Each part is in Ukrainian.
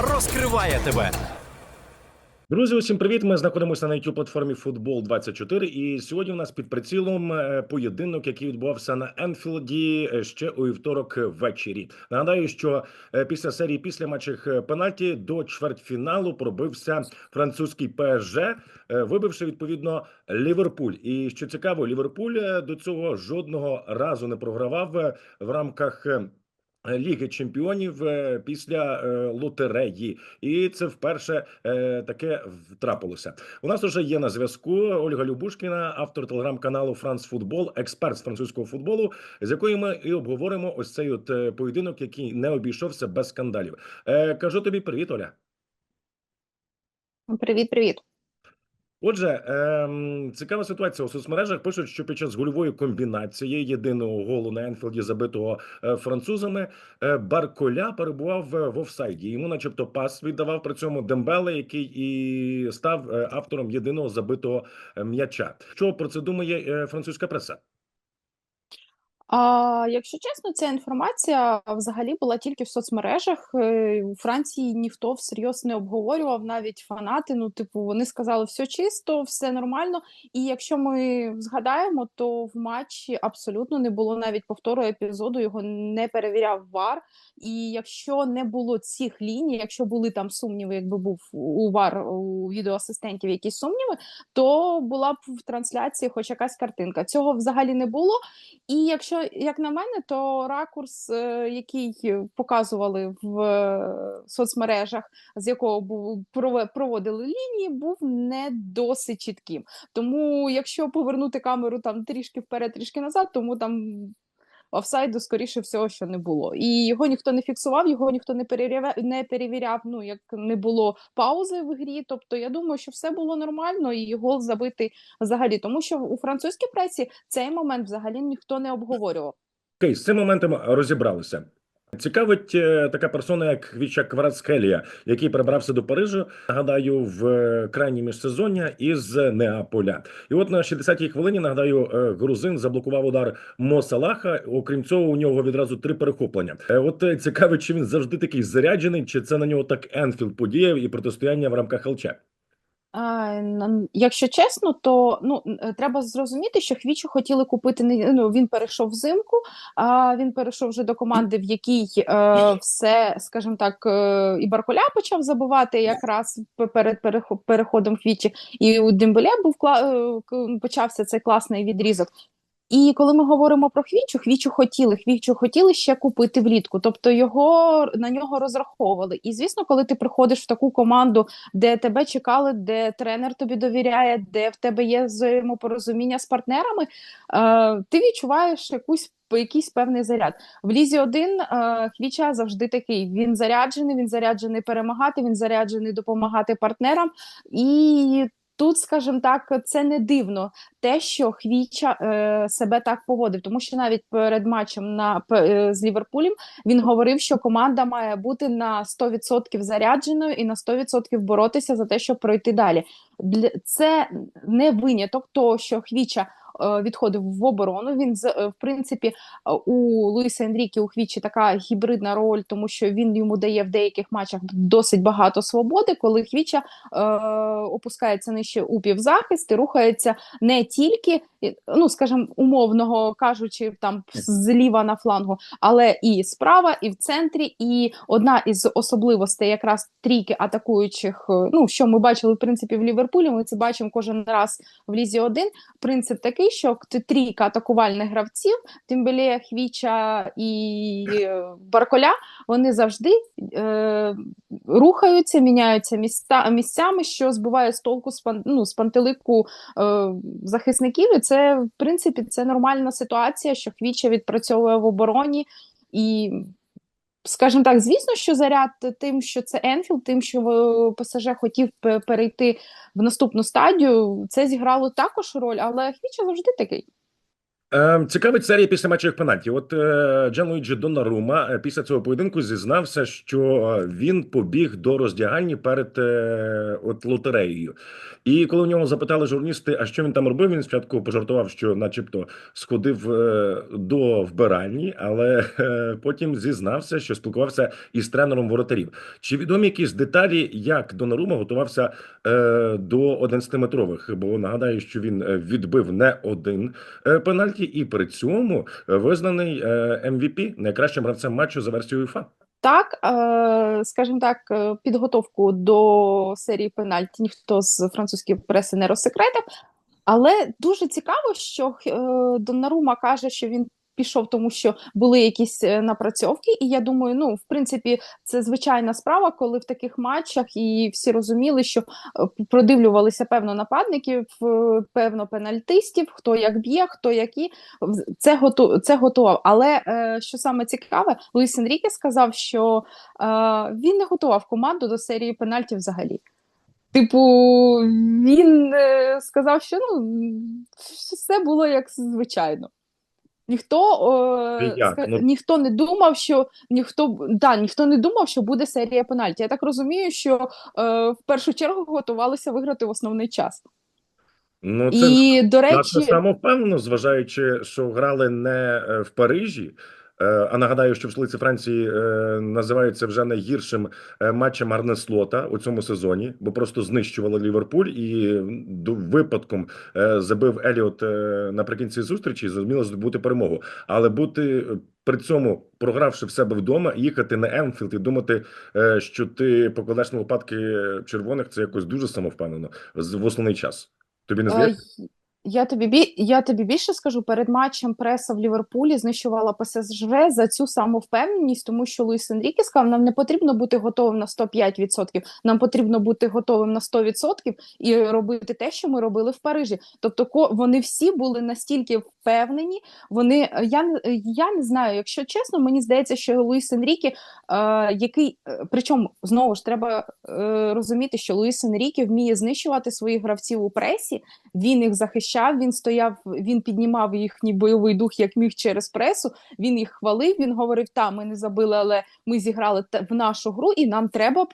розкриває тебе. Друзі, усім привіт! Ми знаходимося на youtube платформі Футбол 24 І сьогодні у нас під прицілом е, поєдинок, який відбувався на Енфілді е, ще у вівторок ввечері. Нагадаю, що е, після серії після матчих пенальті до чвертьфіналу пробився французький ПСЖ, вибивши відповідно Ліверпуль. І що цікаво, Ліверпуль до цього жодного разу не програвав в рамках. Е, Ліги чемпіонів е, після е, лотереї, і це вперше таке трапилося. У нас вже є на зв'язку Ольга Любушкіна, автор телеграм-каналу Франц Футбол, експерт з французького футболу, з якою ми і обговоримо ось цей от поєдинок, який не обійшовся без скандалів. Кажу тобі привіт, Оля. Привіт, привіт. Отже, ем, цікава ситуація у соцмережах. Пишуть, що під час гольової комбінації єдиного голу на Енфілді, забитого е, французами, е, Барколя перебував е, в офсайді. Йому, начебто, пас віддавав при цьому Дембеле, який і став автором єдиного забитого м'яча. Що про це думає французька преса? А, якщо чесно, ця інформація взагалі була тільки в соцмережах. Е, У Франції ніхто всерйоз не обговорював, навіть фанати. Ну, типу, вони сказали, все чисто, все нормально. І якщо ми згадаємо, то в матчі абсолютно не було навіть повтору епізоду, його не перевіряв ВАР. І якщо не було цих ліній, якщо були там сумніви, якби був у ВАР у відеоасистентів якісь сумніви, то була б в трансляції хоч якась картинка. Цього взагалі не було. І якщо як на мене, то ракурс, е, який показували в е, соцмережах, з якого був проводили лінії, був не досить чітким. Тому, якщо повернути камеру там трішки вперед, трішки назад, тому там офсайду, скоріше всього, що не було. І його ніхто не фіксував, його ніхто не перевіряв, не перевіряв. Ну як не було паузи в грі. Тобто, я думаю, що все було нормально, і гол забитий взагалі, тому що у французькій пресі цей момент взагалі ніхто не обговорював. Окей, з цим моментом розібралися. Цікавить е, така персона, як Хвіча Кварацхелія, який перебрався до Парижу, нагадаю, в е, крайні міжсезоння із Неаполя. І от на 60-й хвилині, нагадаю, е, грузин заблокував удар Мо Салаха. Окрім цього, у нього відразу три перехоплення. Е, От цікавить, чи він завжди такий заряджений, чи це на нього так Енфілд подіяв і протистояння в рамках ЛЧ. А, н- якщо чесно, то ну треба зрозуміти, що Хвічу хотіли купити не ну він перейшов взимку, а він перейшов вже до команди, в якій е, все, скажімо так, е, і Барколя почав забувати якраз перед перехо- переходом Хвічі, і у Дембеле був е, почався цей класний відрізок. І коли ми говоримо про Хвічу, Хвічу хотіли, Хвічу хотіли ще купити влітку, тобто його на нього розраховували. І звісно, коли ти приходиш в таку команду, де тебе чекали, де тренер тобі довіряє, де в тебе є взаємопорозуміння з партнерами, е, ти відчуваєш якусь якийсь певний заряд. В лізі 1 е, Хвіча завжди такий. Він заряджений, він заряджений перемагати, він заряджений допомагати партнерам. І тут, скажімо так, це не дивно те, що Хвіча е, себе так поводив, тому що навіть перед матчем на е, з Ліверпулем він говорив, що команда має бути на 100% зарядженою і на 100% боротися за те, щоб пройти далі. Для це не виняток того, що Хвіча. Е, Відходив в оборону. Він е, в принципі е, у Луїса Енрікі у Хвічі така гібридна роль, тому що він йому дає в деяких матчах досить багато свободи, коли Хвіча е, опускається нижче у півзахист і рухається не тільки, ну скажімо, умовного кажучи, там зліва на флангу, але і справа, і в центрі. І одна із особливостей якраз трійки атакуючих, ну що ми бачили в принципі в Ліверпулі. Ми це бачимо кожен раз в лізі 1 Принцип такий, що трійка атакувальних гравців, Тимбеле, Хвіча і е, Барколя, вони завжди е, рухаються, міняються міста, місцями, що збиває з толку з, пан, ну, з пантелику е, захисників. І це, в принципі, це нормальна ситуація, що Хвіча відпрацьовує в обороні. І, скажімо так, звісно, що заряд тим, що це Енфілд, тим, що е, ПСЖ хотів перейти в наступну стадію, це зіграло також роль, але Хвіча завжди такий. Е, Цікавить серія після матчів пенальті. От е, Джанлуїджі Донарума е, після цього поєдинку зізнався, що е, він побіг до роздягальні перед от лотереєю. І коли у нього запитали журналісти, а що він там робив, він спочатку пожартував, що, начебто, сходив до вбиральні, але потім зізнався, що спілкувався із тренером воротарів. Чи відомі якісь деталі, як Донарума готувався до 11-метрових? Бо нагадаю, що він відбив не один е, пенальті, і при цьому е, визнаний е, MVP, найкращим гравцем матчу за версією УЄФА. Так, е, скажімо так, підготовку до серії пенальті ніхто з французької преси не розсекретив. Але дуже цікаво, що Донарума каже, що він пішов, тому що були якісь е, напрацьовки. І я думаю, ну в принципі, це звичайна справа, коли в таких матчах і всі розуміли, що е, продивлювалися певно нападників, певно пенальтистів, хто як б'є, хто які це готу це готував. Але е, що саме цікаве, Луїс Енріке сказав, що він не готував команду до серії пенальтів взагалі. Типу, він сказав, що ну все було як звичайно. Ніхто е, Як? ска- Ну- ніхто не думав, що ніхто да, ніхто не думав, що буде серія пенальті. Я так розумію, що е, в першу чергу готувалися виграти в основний час. Ну, це І до речі, речі, самовпевнено, зважаючи, що грали не е, в Парижі. Е, А нагадаю, що в столиці Франції е, називається вже найгіршим е, матчем Арне Слота у цьому сезоні, бо просто знищували Ліверпуль і випадком забив Еліот наприкінці зустрічі, і зуміло здобути перемогу. Але бути при цьому, програвши в себе вдома, їхати на Енфілд і думати, що ти покладеш на лопатки червоних, це якось дуже самовпевнено в основний час. Тобі не здається? Я тобі бі... я тобі більше скажу, перед матчем преса в Ліверпулі знищувала ПСЖ за цю самовпевненість, тому що Луїс Енріке сказав, нам не потрібно бути готовим на 105%, нам потрібно бути готовим на 100% і робити те, що ми робили в Парижі. Тобто, вони всі були настільки впевнені. Вони я я не знаю, якщо чесно, мені здається, що Луїс Енріке, е, який е, причому знову ж треба е, розуміти, що Луїс Енріке вміє знищувати своїх гравців у пресі. Він їх захищав, він стояв, він піднімав їхній бойовий дух як міг через пресу. Він їх хвалив. Він говорив: та ми не забили, але ми зіграли в нашу гру, і нам треба е,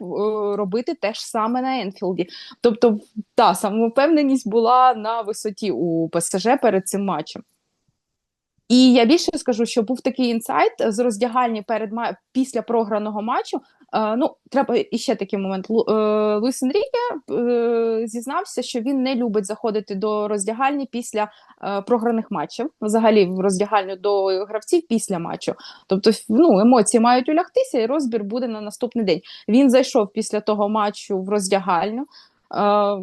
робити те ж саме на Енфілді. Тобто, та самовпевненість була на висоті у ПСЖ перед цим матчем. І я більше скажу, що був такий інсайт з роздягальні перед ма- після програного матчу. Е, ну, треба іще такий момент. Е, Луїс Енріке е, зізнався, що він не любить заходити до роздягальні після програних матчів, взагалі в роздягальню до гравців після матчу. Тобто, ну, емоції мають улягтися, і розбір буде на наступний день. Він зайшов після того матчу в роздягальню.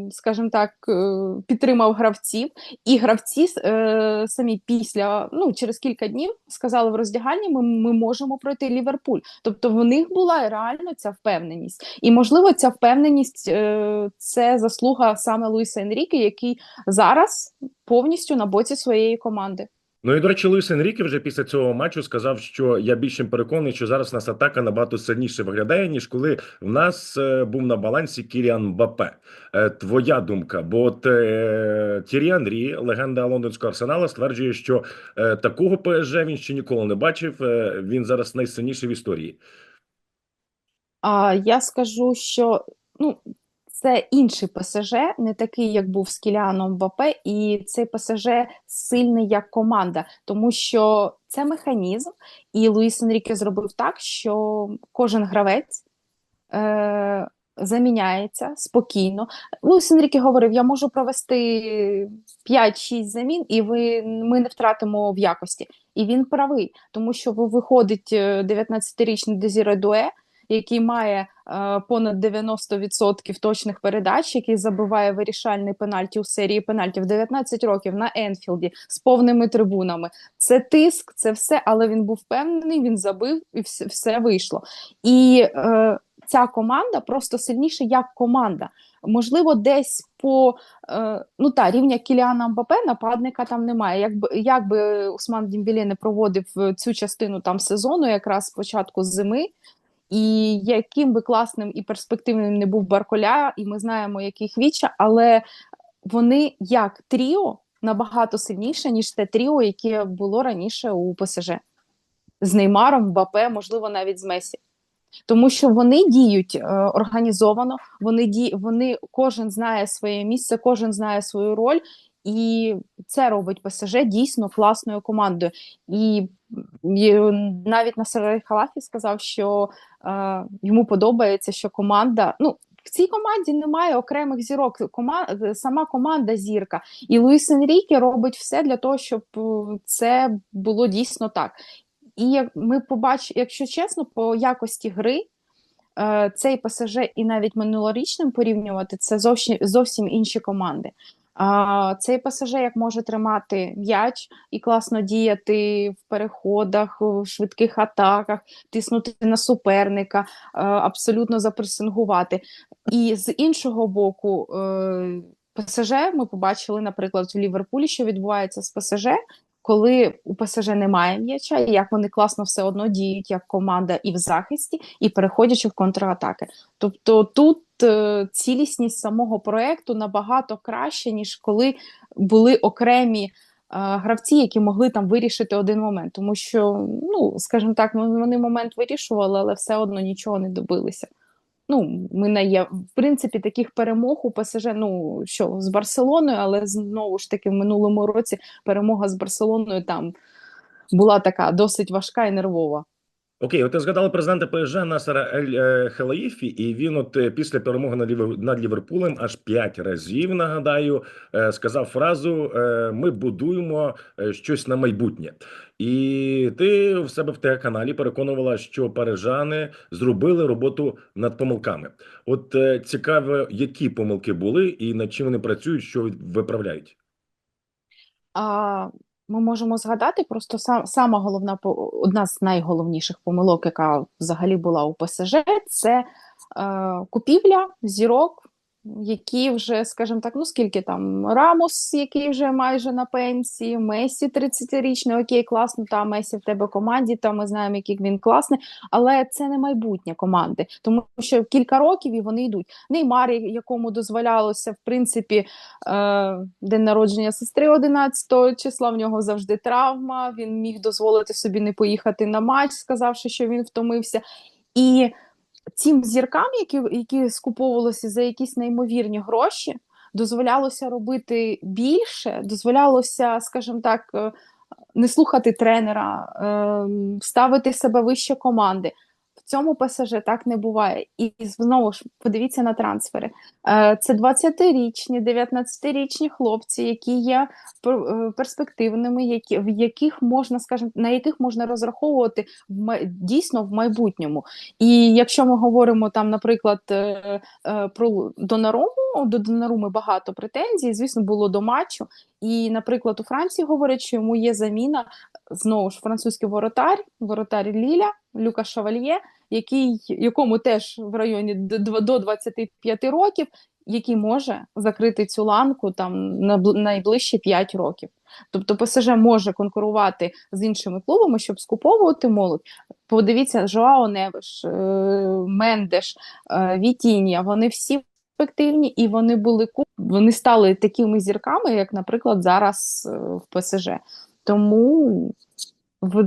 Скажімо так, е, підтримав гравців, і гравці е, самі після ну через кілька днів сказали в роздягальні: ми, ми можемо пройти Ліверпуль. Тобто в них була реально ця впевненість, і можливо, ця впевненість е, це заслуга саме Луїса Енріке, який зараз повністю на боці своєї команди. Ну і до речі, Луїс Енріке вже після цього матчу сказав, що я більше переконаний, що зараз нас атака набагато сильніше виглядає, ніж коли в нас е, був на балансі Кіріан Мбаппе. Е, Твоя думка? Бо от е, Тірі Анрі, легенда лондонського арсенала, стверджує, що такого ПСЖ він ще ніколи не бачив. Він зараз найсильніший в історії. А я скажу, що ну. Це інший ПСЖ, не такий, як був з Кіліаном Мбаппе, і цей ПСЖ сильний як команда, тому що це механізм, і Луїс Енріке зробив так, що кожен гравець е, заміняється спокійно. Луїс Енріке говорив: я можу провести 5-6 замін, і ви, ми не втратимо в якості. І він правий, тому що виходить е, 19-річний Дезіре Дуе, який має е, понад 90% точних передач, який забиває вирішальний пенальті у серії пенальтів 19 років на Енфілді з повними трибунами. Це тиск, це все, але він був впевнений, він забив і все, все вийшло. І е, ця команда просто сильніша як команда. Можливо, десь по е, ну та рівня Кіліана Мбапе нападника там немає. Якби якби Усман Дімбілє не проводив е, цю частину там сезону, якраз спочатку зими. І яким би класним і перспективним не був Барколя, і ми знаємо, який Хвіча, але вони як тріо набагато сильніше, ніж те тріо, яке було раніше у ПСЖ з Неймаром, Мбапе, можливо, навіть з Месі. Тому що вони діють е, організовано, вони ді, вони кожен знає своє місце, кожен знає свою роль, і це робить ПСЖ дійсно класною командою. І, навіть Насер Халафі сказав, що е, йому подобається, що команда. ну, в цій команді немає окремих зірок. Кома... Сама команда зірка. І Луїс Енріке робить все для того, щоб е, це було дійсно так. І ми побачимо, якщо чесно, по якості гри е, цей ПСЖ і навіть минулорічним порівнювати це зовсім зовсім інші команди. А цей пасажир як може тримати м'яч і класно діяти в переходах, в швидких атаках, тиснути на суперника, е, абсолютно запресингувати. І з іншого боку, е, ПСЖ ми побачили, наприклад, в Ліверпулі, що відбувається з ПСЖ, коли у ПСЖ немає м'яча, як вони класно все одно діють як команда і в захисті, і переходячи в контратаки. Тобто тут е, цілісність самого проекту набагато краще, ніж коли були окремі. Е, гравці, які могли там вирішити один момент, тому що, ну скажімо так, вони момент вирішували, але все одно нічого не добилися. Ну, ми не є в принципі таких перемог у ПСЖ, ну що з Барселоною, але знову ж таки в минулому році перемога з Барселоною там була така досить важка і нервова. Окей, от ти згадали президента ПСЖ Насара Ель е, Хелаїфі, і він, от е, після перемоги над Ліверпулем, аж п'ять разів нагадаю, е, сказав фразу: Ми будуємо щось на майбутнє. І ти в себе в телеканалі переконувала, що парижани зробили роботу над помилками. От цікаво, які помилки були, і над чим вони працюють, що виправляють. А ми можемо згадати просто сам сама головна одна з найголовніших помилок, яка взагалі була у ПСЖ, це е, купівля зірок які вже, скажімо так, ну скільки там Рамос, який вже майже на пенсії, Месі 30-річний, окей, класно, та Месі в тебе команді, та ми знаємо, який він класний, але це не майбутнє команди, тому що кілька років і вони йдуть. Неймар, якому дозволялося, в принципі, е, день народження сестри 11 числа, в нього завжди травма, він міг дозволити собі не поїхати на матч, сказавши, що він втомився. І цим зіркам, які які скуповувалися за якісь неймовірні гроші, дозволялося робити більше, дозволялося, скажімо так, е, не слухати тренера, ем, ставити себе вище команди цьому ПСЖ так не буває. І знову ж подивіться на трансфери. Е, це 20-річні, 19-річні хлопці, які є е, перспективними, які в яких можна, скажімо, на яких можна розраховувати в дійсно в майбутньому. І якщо ми говоримо там, наприклад, е, про Донаруму, до Донаруми багато претензій, звісно, було до матчу. І, наприклад, у Франції говорять, що йому є заміна знову ж французький воротар, воротар Ліля, Люка Шавальє, який, якому теж в районі до 25 років, який може закрити цю ланку там на найближчі 5 років. Тобто ПСЖ може конкурувати з іншими клубами, щоб скуповувати молодь. Подивіться, Жоао Невиш, е, Мендеш, е, Вітіння, вони всі перспективні і вони були вони стали такими зірками, як, наприклад, зараз е, в ПСЖ. Тому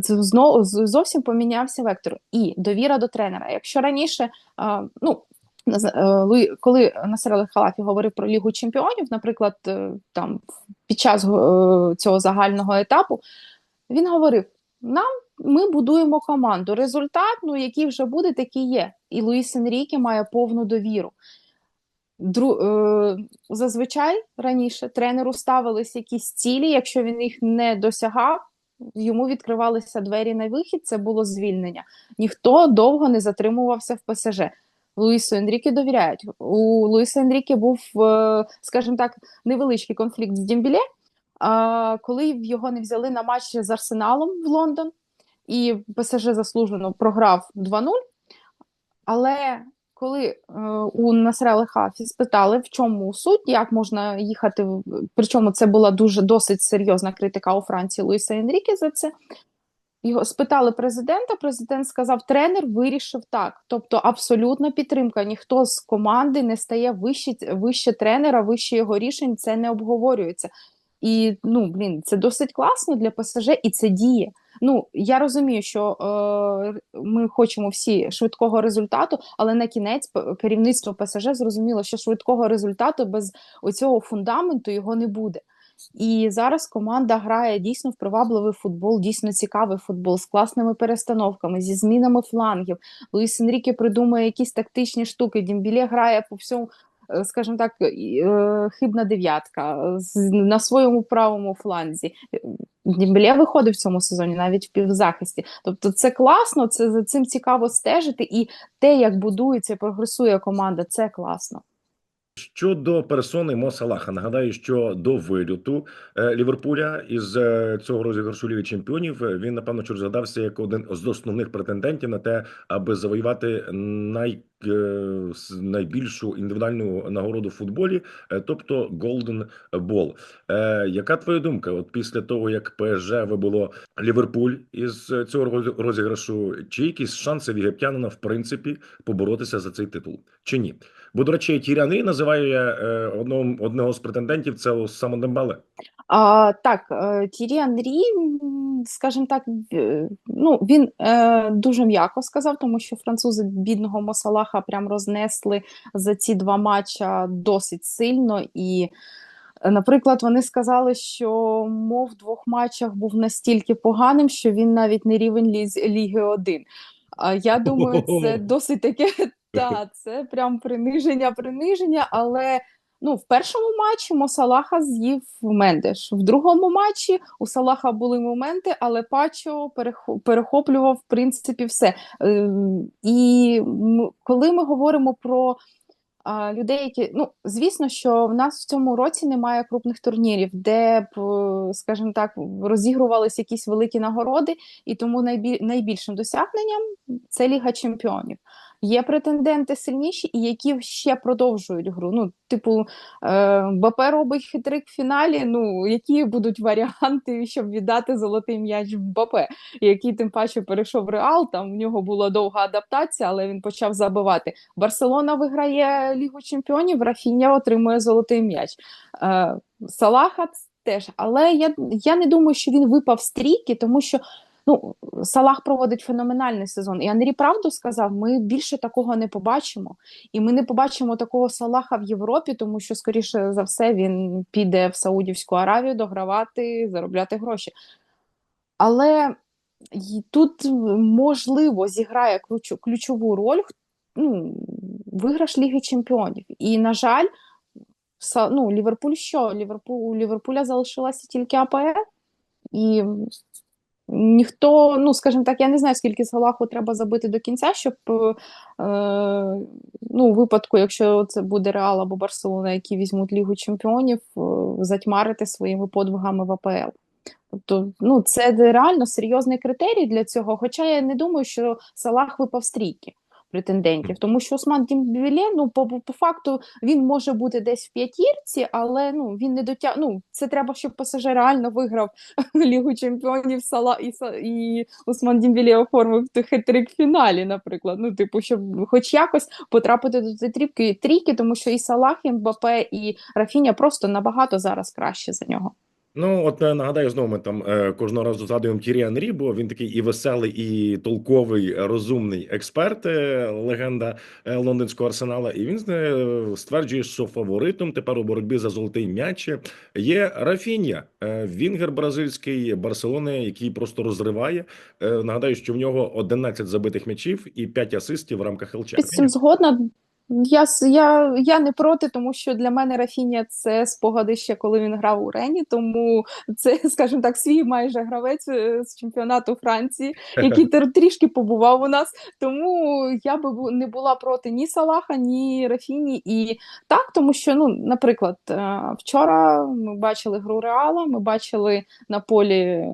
знову зовсім помінявся вектор. І довіра до тренера. Якщо раніше, ну е, коли Насер Халафі говорив про Лігу Чемпіонів, наприклад, е, там під час е, цього загального етапу, він говорив: нам ми будуємо команду. Результат, ну який вже буде, такий є. І Луїс Енріке має повну довіру. Дру, е, Зазвичай раніше тренеру ставились якісь цілі, якщо він їх не досягав, йому відкривалися двері на вихід, це було звільнення. Ніхто довго не затримувався в ПСЖ. Луїсу Енріке довіряють. У Луїса Енріке був, е, скажімо так, невеличкий конфлікт з Дімбіле, коли його не взяли на матч з Арсеналом в Лондон, і ПСЖ заслужено програв 2-0. Але коли е, у Насрели Хафі спитали, в чому суть, як можна їхати, причому це була дуже досить серйозна критика у Франції Луїса Енріке за це. Його спитали президента. Президент сказав, тренер вирішив так. Тобто, абсолютна підтримка. Ніхто з команди не стає вище вище тренера, вище його рішень. Це не обговорюється. І ну, блін, це досить класно для ПСЖ, і це діє. Ну, я розумію, що е, ми хочемо всі швидкого результату, але на кінець керівництво ПСЖ зрозуміло, що швидкого результату без оцього фундаменту його не буде. І зараз команда грає дійсно в привабливий футбол, дійсно цікавий футбол з класними перестановками, зі змінами флангів. Луїс Енріке придумує якісь тактичні штуки. Дімбілє грає по всьому, скажімо так, е, хибна дев'ятка з- на своєму правому фланзі. Дімбелє виходив в цьому сезоні навіть в півзахисті. Тобто це класно, це за цим цікаво стежити, і те, як будується прогресує команда, це класно. Щодо персони Мо Салаха, нагадаю, що до вильоту е, Ліверпуля із е, цього розіграшу Ліги Чемпіонів е, він напевно що розглядався як один з основних претендентів на те, аби завоювати най, найбільшу індивідуальну нагороду в футболі, тобто Golden Ball. Яка твоя думка? От після того як ПСЖ вибуло Ліверпуль із цього роз- розіграшу, чи якісь шанси в єгиптянина в принципі поборотися за цей титул, чи ні? Бо, до речі, Тіряни називає е, одного, одного з претендентів це саме Дембале. А, так, е, Тірі Анрі, скажімо так, ну, він е, дуже м'яко сказав, тому що французи бідного Мосалаха прям рознесли за ці два матча досить сильно. І, е, наприклад, вони сказали, що мов в двох матчах був настільки поганим, що він навіть не рівень ліз, Ліги 1. А я думаю, це досить таке, та, це прям приниження, приниження, але. Ну, в першому матчі Мосалаха з'їв Мендеш. В другому матчі у Салаха були моменти, але Пачо перех- перехоплював в принципі все. Ем, І коли ми говоримо про людей, які ну звісно, що в нас в цьому році немає крупних турнірів, де б, е, скажімо так, розігрувалися якісь великі нагороди, і тому найбіль, найбільшим досягненням це Ліга Чемпіонів. Є претенденти сильніші, і які ще продовжують гру. Ну, типу, е, БП робить хитрик в фіналі. Ну, які будуть варіанти, щоб віддати золотий м'яч в БП, який тим паче перейшов Реал. Там в нього була довга адаптація, але він почав забивати. Барселона виграє Лігу Чемпіонів, Рафіння отримує золотий м'яч. Е, Салаха теж. Але я, я не думаю, що він випав з трійки, тому що. Ну, Салах проводить феноменальний сезон. І Андрій правду сказав: ми більше такого не побачимо. І ми не побачимо такого Салаха в Європі, тому що, скоріше за все, він піде в Саудівську Аравію догравати, заробляти гроші. Але тут можливо зіграє ключову роль ну, виграш Ліги Чемпіонів. І, на жаль, ну, Ліверпуль що? Ліверпуль, у Ліверпуля залишилася тільки АПР, і ніхто, ну, скажімо так, я не знаю, скільки Салаху треба забити до кінця, щоб е, ну, у випадку, якщо це буде Реал або Барселона, які візьмуть Лігу Чемпіонів, е, затьмарити своїми подвигами в АПЛ. Тобто, ну, це реально серйозний критерій для цього. Хоча я не думаю, що Салах випав з трійки претендентів, тому що Осман Дімбілє, ну, по, по факту, він може бути десь в п'ятірці, але ну, він не дотяг... Ну, це треба, щоб ПСЖ реально виграв Лігу Чемпіонів Сала і, і Осман Дімбілє оформив хитрик в фіналі, наприклад. Ну, типу, щоб хоч якось потрапити до цієї трійки, трійки, тому що і Салах, і Мбапе, і Рафіня просто набагато зараз краще за нього. Ну, от е, нагадаю, знову ми там е, кожного разу згадуємо Тірі Анрі, бо він такий і веселий, і толковий, е, розумний експерт, легенда лондонського арсенала. І він стверджує, що фаворитом тепер у боротьбі за золотий м'яч є Рафінія, Вінгер бразильський Барселони, який просто розриває. Нагадаю, що в нього 11 забитих м'ячів і 5 асистів в рамках ЛЧ. Під цим згодна. Я, я, я не проти, тому що для мене Рафіня це спогади ще коли він грав у Рені, тому це, скажімо так, свій майже гравець е, з чемпіонату Франції, який тр- трішки побував у нас. Тому я би не була проти ні Салаха, ні Рафіні. І так, тому що, ну, наприклад, е, вчора ми бачили гру Реала, ми бачили на полі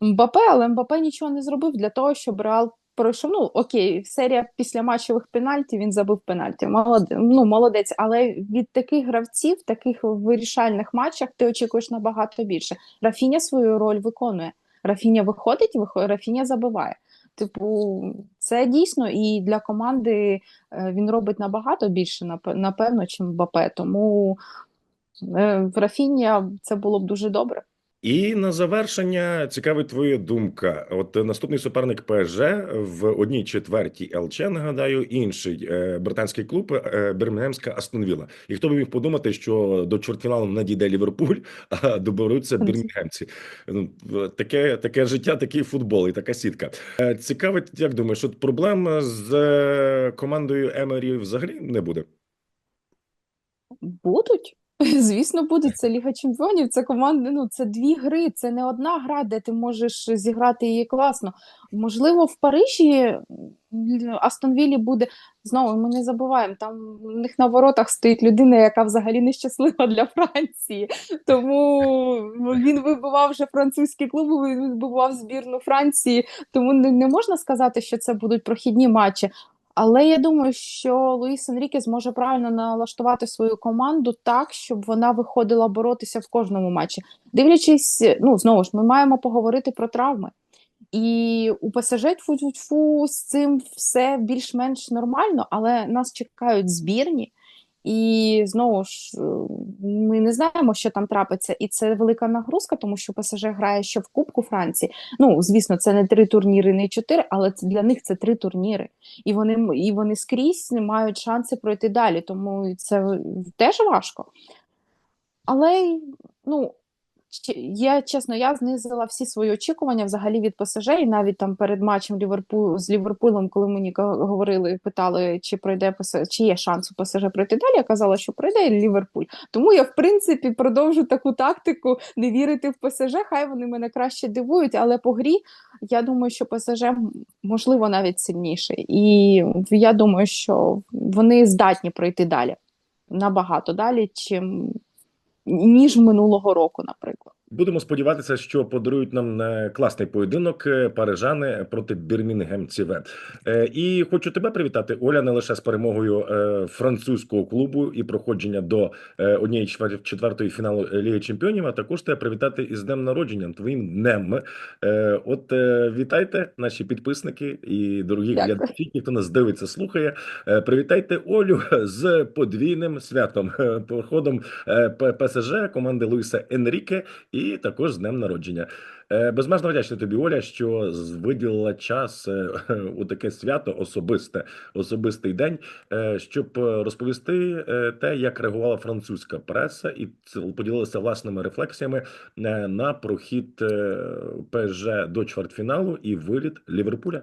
Мбапе, але Мбапе нічого не зробив для того, щоб Реал пройшов. Ну окей, серія після матчевих пенальті він забив пенальті. Молодець, ну, молодець. Але від таких гравців, таких вирішальних матчах, ти очікуєш набагато більше. Рафіня свою роль виконує. Рафіня виходить, вихо- Рафіня забиває. Типу, це дійсно і для команди е, він робить набагато більше, напевно, чим Мбапе. Тому Е, В Рафінія це було б дуже добре. І на завершення цікавить твоя думка. От наступний суперник ПСЖ в одній четвертій ЛЧ, нагадаю, інший е, британський клуб е, Бірмінгемська Астон Вілла. І хто би міг подумати, що до чвертьфіналу надійде Ліверпуль, а доберуться бірмінгемці. Ну, Таке таке життя, такий футбол і така сітка. Е, Цікавить, як думаєш, от проблем з командою Емері взагалі не буде? Будуть. Звісно, будуть. Це Ліга Чемпіонів, це команди, ну це дві гри, це не одна гра, де ти можеш зіграти її класно. Можливо, в Парижі м, Астон Віллі буде знову. Ми не забуваємо. Там у них на воротах стоїть людина, яка взагалі нещаслива для Франції. Тому він вибивав вже французькі клуби, він вибивав збірну Франції. Тому не, не можна сказати, що це будуть прохідні матчі. Але я думаю, що Луїс Енріке зможе правильно налаштувати свою команду так, щоб вона виходила боротися в кожному матчі. Дивлячись, ну знову ж ми маємо поговорити про травми. І у ПСЖ з цим все більш-менш нормально, але нас чекають збірні. І знову ж е, ми не знаємо, що там трапиться, і це велика нагрузка, тому що ПСЖ грає ще в Кубку Франції. Ну, звісно, це не три турніри, не чотири, але це для них це три турніри, і вони і вони скрізь мають шанси пройти далі. Тому це теж важко. Але ну. Я чесно, я знизила всі свої очікування взагалі від ПСЖ, і навіть там перед матчем Ліверпуль з Ліверпулем, коли мені говорили, питали, чи пройде ПСЖ, чи є шанс у ПСЖ пройти далі. Я казала, що пройде Ліверпуль. Тому я в принципі продовжу таку тактику не вірити в ПСЖ. Хай вони мене краще дивують, але по грі я думаю, що ПСЖ можливо навіть сильніше. І я думаю, що вони здатні пройти далі набагато далі, чим ніж минулого року, наприклад. Будемо сподіватися, що подарують нам е, класний поєдинок е, парижани проти бірмінгемців. Е, І хочу тебе привітати, Оля, не лише з перемогою французького клубу і проходження до однієї четвертої фіналу Ліги Чемпіонів, а також тебе привітати із днем народження, твоїм днем. От вітайте наші підписники і дорогі глядачі, хто нас дивиться, слухає. Привітайте Олю з подвійним святом, походом ПСЖ команди Луїса Енріке і також з днем народження. Е, Безмежно вдячний тобі, Оля, що виділила час е, у таке свято особисте, особистий день, е, щоб розповісти те, як реагувала французька преса, і поділилася власними рефлексіями на прохід ПСЖ до чвертьфіналу і виліт Ліверпуля.